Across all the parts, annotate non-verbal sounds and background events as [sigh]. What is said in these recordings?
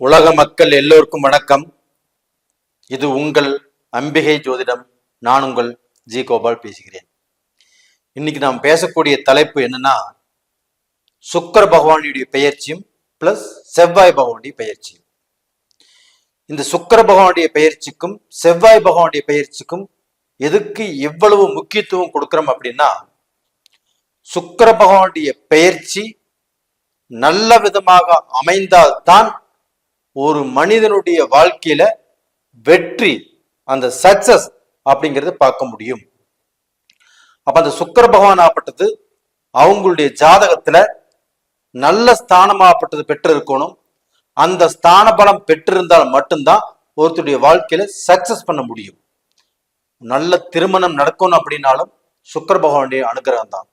உலக மக்கள் எல்லோருக்கும் வணக்கம். இது உங்கள் அம்பிகை ஜோதிடம். நான் உங்கள் ஜி கோபால் பேசுகிறேன். இன்னைக்கு நாம் பேசக்கூடிய தலைப்பு என்னன்னா சுக்கர பகவானுடைய பெயர்ச்சியும் பிளஸ் செவ்வாய் பகவானுடைய பெயர்ச்சியும். இந்த சுக்கர பகவானுடைய பெயர்ச்சிக்கும் செவ்வாய் பகவானுடைய பெயர்ச்சிக்கும் எதுக்கு எவ்வளவு முக்கியத்துவம் கொடுக்கிறோம் அப்படின்னா சுக்கர பகவானுடைய பெயர்ச்சி நல்ல விதமாக அமைந்தால்தான் ஒரு மனிதனுடைய வாழ்க்கையில வெற்றி அந்த சக்சஸ் அப்படிங்கிறத பார்க்க முடியும். அப்ப அந்த சுக்கர பகவான் ஆப்பட்டது அவங்களுடைய ஜாதகத்துல நல்ல ஸ்தானமாகப்பட்டது பெற்று இருக்கணும் அந்த ஸ்தான பலம் பெற்றிருந்தால் மட்டும்தான் ஒருத்தருடைய வாழ்க்கையில சக்சஸ் பண்ண முடியும். நல்ல திருமணம் நடக்கணும் அப்படின்னாலும் சுக்கர பகவானுடைய அனுகிரகம் தான்.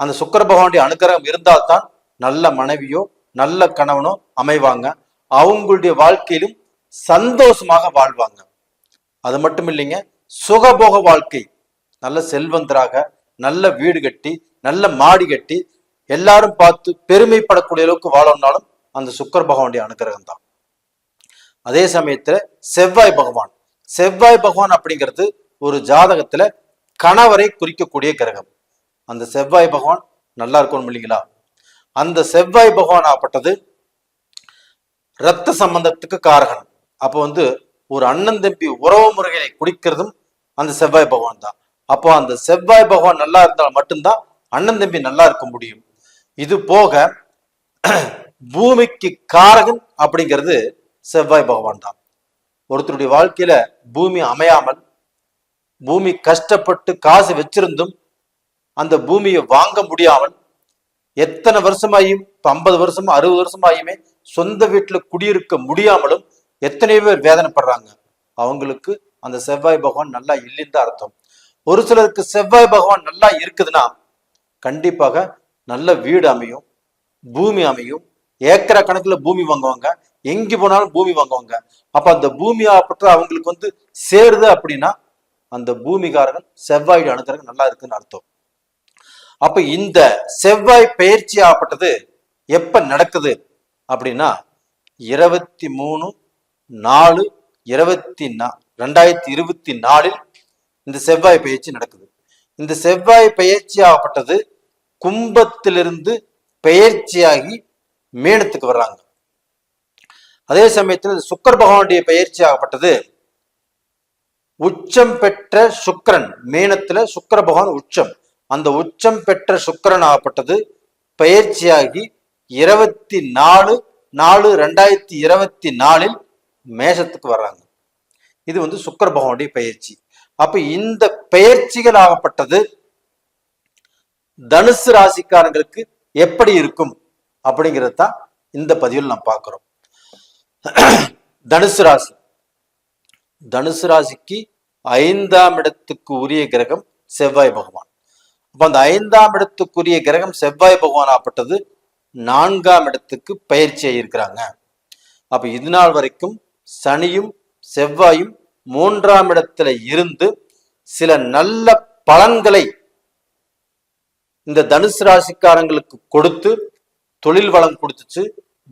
அந்த சுக்கர பகவானுடைய அனுகிரகம் இருந்தால்தான் நல்ல மனைவியோ நல்ல கணவனோ அமைவாங்க. அவங்களுடைய வாழ்க்கையிலும் சந்தோஷமாக வாழ்வாங்க. அது மட்டும் இல்லைங்க சுகபோக வாழ்க்கை. நல்ல செல்வந்தராக நல்ல வீடு கட்டி நல்ல மாடி கட்டி எல்லாரும் பார்த்து பெருமைப்படக்கூடிய அளவுக்கு வாழணும்னாலும் அந்த சுக்கர் பகவானுடைய அனுகிரகம் தான். அதே சமயத்துல செவ்வாய் பகவான். செவ்வாய் பகவான் அப்படிங்கிறது ஒரு ஜாதகத்துல கணவரை குறிக்கக்கூடிய கிரகம். அந்த செவ்வாய் பகவான் நல்லா இருக்கணும் இல்லைங்களா? அந்த செவ்வாய் பகவான் ஆப்பட்டது ரத்த சம்பந்தத்துக்கு காரகன். அப்போ வந்து ஒரு அண்ணன் தம்பி உறவு முறைகளை குடிக்கிறதும் அந்த செவ்வாய் பகவான் தான். அப்போ அந்த செவ்வாய் பகவான் நல்லா இருந்தால் மட்டும்தான் அண்ணன் தம்பி நல்லா இருக்க முடியும். இது போக [clears throat] பூமிக்கு காரகன் அப்படிங்கிறது செவ்வாய் பகவான் தான். ஒருத்தருடைய வாழ்க்கையில பூமி அமையாமல் பூமி கஷ்டப்பட்டு காசு வச்சிருந்தும் அந்த பூமியை வாங்க முடியாமல் எத்தனை வருஷமாயும் இப்போ ஐம்பது வருஷமா அறுபது வருஷமாயுமே சொந்த வீட்டுல குடியிருக்க முடியாமலும் எத்தனையோ பேர் வேதனைப்படுறாங்க. அவங்களுக்கு அந்த செவ்வாய் பகவான் நல்லா இல்லைன்னு தான் அர்த்தம். ஒரு சிலருக்கு செவ்வாய் பகவான் நல்லா இருக்குதுன்னா கண்டிப்பாக நல்ல வீடு அமையும் பூமி அமையும். ஏக்கரா கணக்குல பூமி வாங்குவாங்க எங்க போனாலும் பூமி வாங்குவாங்க. அப்ப அந்த பூமி ஆப்பற்ற அவங்களுக்கு வந்து சேருது அப்படின்னா அந்த பூமிகாரர்கள் செவ்வாய் அணுகிறது நல்லா இருக்குன்னு அர்த்தம். அப்ப இந்த செவ்வாய் பயிற்சி ஆப்பட்டது எப்ப நடக்குது? அப்படின்னா இருபத்தி மூணு நாலு இருபத்தி நா ரெண்டாயிரத்தி இருபத்தி நாலில் இந்த செவ்வாய் பயிற்சி நடக்குது. இந்த செவ்வாய் பயிற்சி ஆகப்பட்டது கும்பத்திலிருந்து பெயர்ச்சியாகி மீனத்துக்கு வர்றாங்க. அதே சமயத்தில் சுக்கர் பகவானுடைய பயிற்சி ஆகப்பட்டது உச்சம் பெற்ற சுக்கிரன் மீனத்துல சுக்கர பகவான் உச்சம். அந்த உச்சம் பெற்ற சுக்கரன் ஆகப்பட்டது பயிற்சியாகி இருபத்தி நாலு நாலு ரெண்டாயிரத்தி இருபத்தி நாலில் மேஷத்துக்கு வர்றாங்க. இது வந்து சுக்கர பகவானுடைய பயிற்சி. அப்ப இந்த பெயர்ச்சிகள் ஆகப்பட்டது தனுசு ராசிக்காரங்களுக்கு எப்படி இருக்கும் அப்படிங்கிறது தான் இந்த பதிவில் நாம் பார்க்கிறோம். தனுசு ராசி. தனுசு ராசிக்கு ஐந்தாம் இடத்துக்கு உரிய கிரகம் செவ்வாய் பகவான். அப்ப அந்த ஐந்தாம் இடத்துக்குரிய கிரகம் செவ்வாய் பகவான் ஆப்பட்டது நான்காம் இடத்துக்கு பயிற்சி ஆகியிருக்கிறாங்க. அப்ப இது நாள் வரைக்கும் சனியும் செவ்வாயும் மூன்றாம் இடத்துல இருந்து சில நல்ல பலன்களை இந்த தனுசு ராசிக்காரங்களுக்கு கொடுத்து தொழில் வளம் கொடுத்துச்சு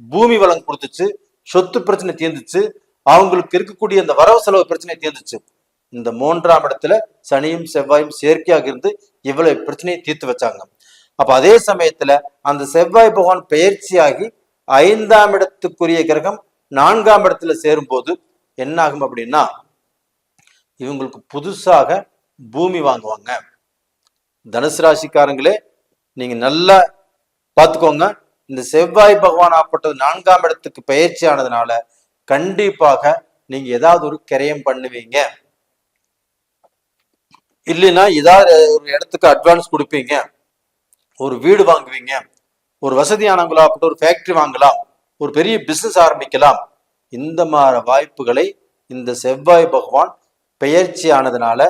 பூமி வளம் கொடுத்துச்சு சொத்து பிரச்சனை தீர்ந்துச்சு அவங்களுக்கு இருக்கக்கூடிய அந்த வரவு செலவு பிரச்சனை தீர்ந்துச்சு. இந்த மூன்றாம் இடத்துல சனியும் செவ்வாயும் செயற்கையாக இருந்து இவ்வளவு பிரச்சனையை தீர்த்து வச்சாங்க. அப்ப அதே சமயத்துல அந்த செவ்வாய் பகவான் பயிற்சியாகி ஐந்தாம் இடத்துக்குரிய கிரகம் நான்காம் இடத்துல சேரும்போது என்ன ஆகும் அப்படின்னா இவங்களுக்கு புதுசாக பூமி வாங்குவாங்க. தனுசு ராசிக்காரங்களே நீங்க நல்லா பார்த்துக்கோங்க இந்த செவ்வாய் பகவான் ஆப்பட்டது நான்காம் இடத்துக்கு பயிற்சி ஆனதுனால கண்டிப்பாக நீங்க ஏதாவது ஒரு கிரயம் பண்ணுவீங்க. இல்லைன்னா ஏதாவது ஒரு இடத்துக்கு அட்வான்ஸ் கொடுப்பீங்க. ஒரு வீடு வாங்குவீங்க ஒரு வசதியானவங்களாப்பட்ட ஒரு ஃபேக்டரி வாங்கலாம் ஒரு பெரிய பிஸ்னஸ் ஆரம்பிக்கலாம். இந்த மாதிரி வாய்ப்புகளை இந்த செவ்வாய் பகவான் பெயர்ச்சி ஆனதுனால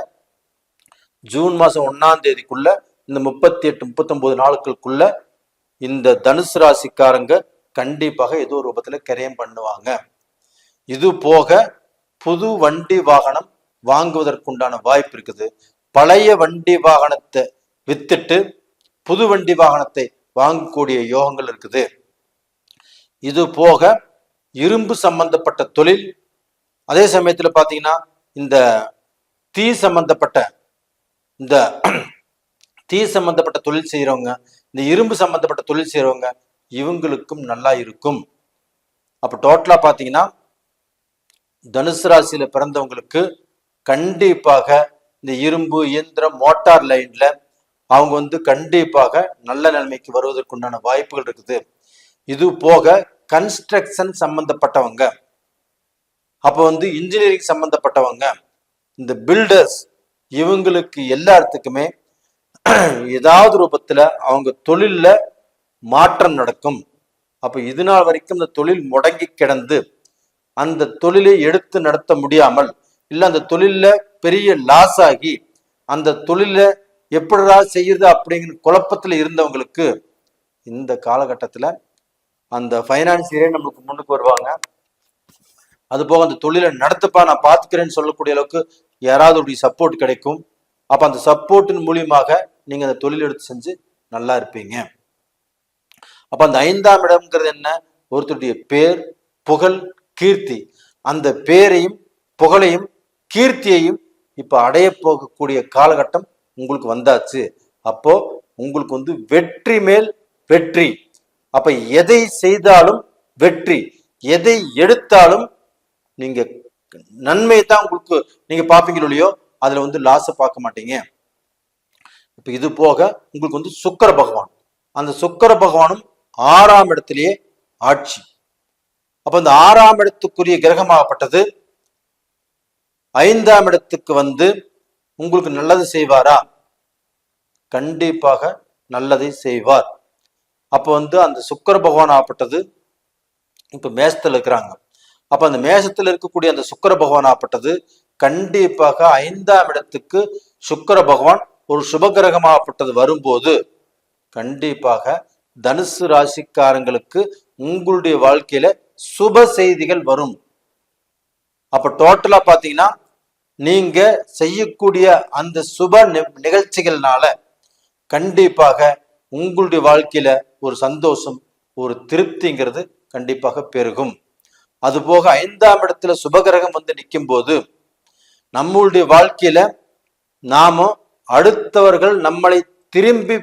ஜூன் மாதம் ஒன்றாம் தேதிக்குள்ள இந்த முப்பத்தி எட்டு முப்பத்தொம்போது நாட்களுக்குள்ள இந்த தனுசு ராசிக்காரங்க கண்டிப்பாக ஏதோ ஒரு கரையம் கிரயம் பண்ணுவாங்க. இது போக புது வண்டி வாகனம் வாங்குவதற்குண்டான வாய்ப்பு இருக்குது. பழைய வண்டி வாகனத்தை வித்துட்டு புது வண்டி வாகனத்தை வாங்கக்கூடிய யோகங்கள் இருக்குது. இது போக இரும்பு சம்பந்தப்பட்ட தொழில் அதே சமயத்தில் பார்த்தீங்கன்னா இந்த தீ சம்பந்தப்பட்ட இந்த தீ சம்பந்தப்பட்ட தொழில் செய்கிறவங்க இந்த இரும்பு சம்பந்தப்பட்ட தொழில் செய்கிறவங்க இவங்களுக்கும் நல்லா இருக்கும். அப்போ டோட்டலாக பார்த்தீங்கன்னா தனுசு ராசியில் பிறந்தவங்களுக்கு கண்டிப்பாக இந்த இரும்பு இயந்திரம் மோட்டார் லைனில் அவங்க வந்து கண்டிப்பாக நல்ல நிலைமைக்கு வருவதற்குண்டான வாய்ப்புகள் இருக்குது. இது போக கன்ஸ்ட்ரக்ஷன் சம்பந்தப்பட்டவங்க அப்போ வந்து இன்ஜினியரிங் சம்பந்தப்பட்டவங்க இந்த பில்டர்ஸ் இவங்களுக்கு எல்லாத்துக்குமே ஏதாவது ரூபத்தில் அவங்க தொழிலில் மாற்றம் நடக்கும். அப்போ இது நாள் வரைக்கும் இந்த தொழில் முடங்கி கிடந்து அந்த தொழிலை எடுத்து நடத்த முடியாமல் இல்லை அந்த தொழிலில் பெரிய லாஸ் ஆகி அந்த தொழிலை எப்படிடா செய்யுது அப்படிங்கிற குழப்பத்தில் இருந்தவங்களுக்கு இந்த காலகட்டத்தில் அந்த ஃபைனான்சியரே நம்மளுக்கு முன்னுக்கு வருவாங்க. அது போக அந்த தொழிலை நடத்துப்பா நான் பார்த்துக்கிறேன்னு சொல்லக்கூடிய அளவுக்கு யாராவது ஒரு சப்போர்ட் கிடைக்கும். அப்போ அந்த சப்போர்ட்டின் மூலியமாக நீங்கள் அந்த தொழில் எடுத்து செஞ்சு நல்லா இருப்பீங்க. அப்போ அந்த ஐந்தாம் இடம்ங்கிறது என்ன? ஒருத்தருடைய பேர் புகழ் கீர்த்தி. அந்த பேரையும் புகழையும் கீர்த்தியையும் இப்போ அடைய போகக்கூடிய காலகட்டம் உங்களுக்கு வந்தாச்சு. அப்போ உங்களுக்கு வந்து வெற்றி மேல் வெற்றி. அப்ப எதை செய்தாலும் வெற்றி. எதை எடுத்தாலும் நீங்க நன்மை தான் உங்களுக்கு நீங்க பாப்பீங்களோ இல்லையோ அதுல வந்து லாஸை பார்க்க மாட்டீங்க. இப்ப இது போக உங்களுக்கு வந்து சுக்கர பகவான். அந்த சுக்கர பகவானும் ஆறாம் இடத்திலேயே ஆட்சி. அப்ப இந்த ஆறாம் இடத்துக்குரிய கிரகமாகப்பட்டது. ஐந்தாம் இடத்துக்கு வந்து உங்களுக்கு நல்லது செய்வாரா? கண்டிப்பாக நல்லதை செய்வார். அப்போ வந்து அந்த சுக்கர பகவான் ஆகப்பட்டது இப்போ மேசத்தில் இருக்கிறாங்க. அப்போ அந்த மேசத்தில் இருக்கக்கூடிய அந்த சுக்கர பகவான் ஆப்பட்டது கண்டிப்பாக ஐந்தாம் இடத்துக்கு சுக்கர பகவான் ஒரு சுபகிரகமாகப்பட்டது வரும்போது கண்டிப்பாக தனுசு ராசிக்காரங்களுக்கு உங்களுடைய வாழ்க்கையில சுப செய்திகள் வரும். அப்ப டோட்டலா பாத்தீங்கன்னா நீங்க செய்யக்கூடிய அந்த சுப நி- நிகழ்ச்சிகள்னால கண்டிப்பாக உங்களுடைய வாழ்க்கையில ஒரு சந்தோஷம் ஒரு திருப்திங்கிறது கண்டிப்பாக பெருகும். அதுபோக ஐந்தாம் இடத்துல சுபகிரகம் வந்து நிற்கும் போது நம்மளுடைய வாழ்க்கையில நாம அடுத்தவர்கள் நம்மளை திரும்பி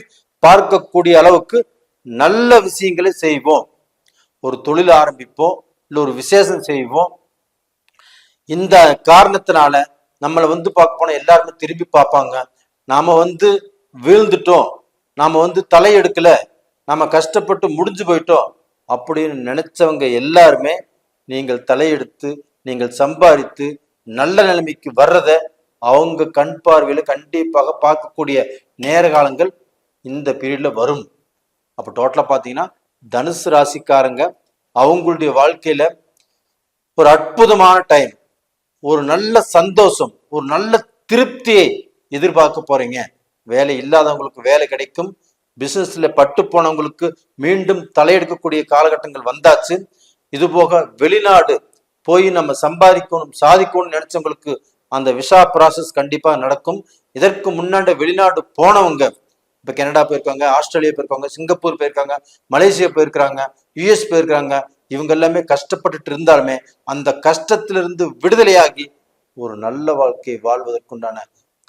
பார்க்கக்கூடிய அளவுக்கு நல்ல விஷயங்களை செய்வோம். ஒரு தொழில் ஆரம்பிப்போம் இல்லை ஒரு விசேஷம் செய்வோம். இந்த காரணத்தினால நம்மளை வந்து பார்க்க போனால் எல்லாருமே திரும்பி பார்ப்பாங்க. நாம் வந்து வீழ்ந்துட்டோம். நாம் வந்து தலையெடுக்கல நாம் கஷ்டப்பட்டு முடிஞ்சு போயிட்டோம் அப்படின்னு நினச்சவங்க எல்லாருமே நீங்கள் தலையெடுத்து நீங்கள் சம்பாதித்து நல்ல நிலைமைக்கு வர்றத அவங்க கண் பார்வையில் கண்டிப்பாக பார்க்கக்கூடிய நேர காலங்கள் இந்த பீரியடில் வரும். அப்போ டோட்டலாக பார்த்தீங்கன்னா தனுசு ராசிக்காரங்க அவங்களுடைய வாழ்க்கையில் ஒரு அற்புதமான டைம் ஒரு நல்ல சந்தோஷம் ஒரு நல்ல திருப்தியை எதிர்பார்க்க போறீங்க. வேலை இல்லாதவங்களுக்கு வேலை கிடைக்கும். பிசினஸ்ல பட்டு போனவங்களுக்கு மீண்டும் தலையெடுக்கக்கூடிய காலகட்டங்கள் வந்தாச்சு. இது போக வெளிநாடு போய் நம்ம சம்பாதிக்கணும் சாதிக்கணும்னு நினைச்சவங்களுக்கு அந்த விசா ப்ராசஸ் கண்டிப்பா நடக்கும். இதற்கு முன்னாடி வெளிநாடு போனவங்க இப்ப கனடா போயிருக்காங்க ஆஸ்திரேலியா போயிருக்காங்க சிங்கப்பூர் போயிருக்காங்க மலேசியா போயிருக்கிறாங்க யுஎஸ் போயிருக்கிறாங்க இவங்க எல்லாமே கஷ்டப்பட்டுட்டு இருந்தாலுமே அந்த கஷ்டத்திலிருந்து விடுதலையாகி ஒரு நல்ல வாழ்க்கையை வாழ்வதற்குண்டான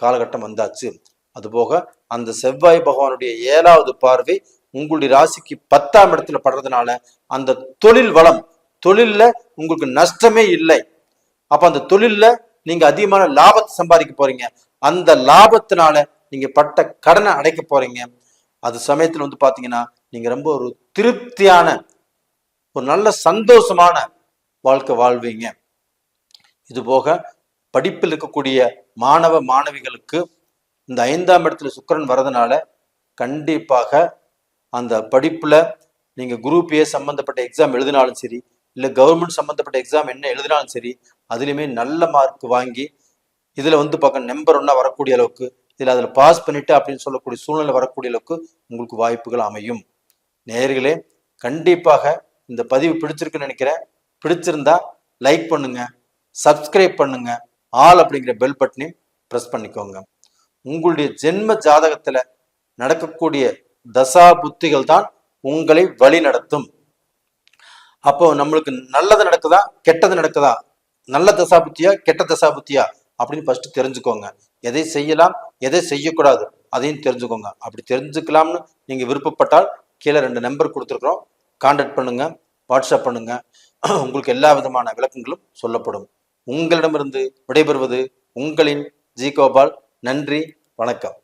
காலகட்டம் வந்தாச்சு. அதுபோக அந்த செவ்வாய் பகவானுடைய ஏழாவது பார்வை உங்களுடைய ராசிக்கு பத்தாம் இடத்துல படுறதுனால அந்த தொழில் வளம் தொழில்ல உங்களுக்கு நஷ்டமே இல்லை. அப்ப அந்த தொழில்ல நீங்க அதிகமான லாபத்தை சம்பாதிக்க போறீங்க. அந்த லாபத்தினால நீங்க பட்ட கடனை அடைக்க போறீங்க. அது சமயத்துல வந்து பாத்தீங்கன்னா நீங்க ரொம்ப ஒரு திருப்தியான ஒரு நல்ல சந்தோஷமான வாழ்க்கை வாழ்வீங்க. இது போக படிப்பில் இருக்கக்கூடிய மாணவ மாணவிகளுக்கு இந்த ஐந்தாம் இடத்துல சுக்கரன் வரதுனால கண்டிப்பாக அந்த படிப்புல நீங்கள் குரூப் ஏ சம்மந்தப்பட்ட எக்ஸாம் எழுதினாலும் சரி இல்லை கவர்மெண்ட் சம்பந்தப்பட்ட எக்ஸாம் என்ன எழுதினாலும் சரி அதுலேயுமே நல்ல மார்க் வாங்கி இதுல வந்து பார்க்க நம்பர் ஒன்றா வரக்கூடிய அளவுக்கு இதில் அதில் பாஸ் பண்ணிட்டு அப்படின்னு சொல்லக்கூடிய சூழ்நிலை வரக்கூடிய அளவுக்கு உங்களுக்கு வாய்ப்புகள் அமையும். நேர்களே கண்டிப்பாக இந்த பதிவு பிடிச்சிருக்குன்னு நினைக்கிறேன். பிடிச்சிருந்தா லைக் பண்ணுங்க. சப்ஸ்கிரைப் பண்ணுங்க. ஆல் அப்படிங்கிற பெல் பட்டனையும் ப்ரெஸ் பண்ணிக்கோங்க. உங்களுடைய ஜென்ம ஜாதகத்துல நடக்கக்கூடிய தசா புத்திகள் தான் உங்களை வழி நடத்தும். அப்போ நம்மளுக்கு நல்லது நடக்குதா? கெட்டது நடக்குதா? நல்ல தசாபுத்தியா கெட்ட தசாபுத்தியா அப்படின்னு ஃபர்ஸ்ட் தெரிஞ்சுக்கோங்க. எதை செய்யலாம்? எதை செய்யக்கூடாது? அதையும் தெரிஞ்சுக்கோங்க. அப்படி தெரிஞ்சுக்கலாம்னு நீங்க விருப்பப்பட்டால் கீழே ரெண்டு நம்பர் கொடுத்துருக்குறோம். கான்டாக்ட் பண்ணுங்க வாட்ஸ்அப் பண்ணுங்க. [clears throat] உங்களுக்கு எல்லா விதமான விளக்கங்களும் சொல்லப்படும். உங்களிடமிருந்து விடைபெறுவது உங்களின் ஜி கோபால். நன்றி வணக்கம்.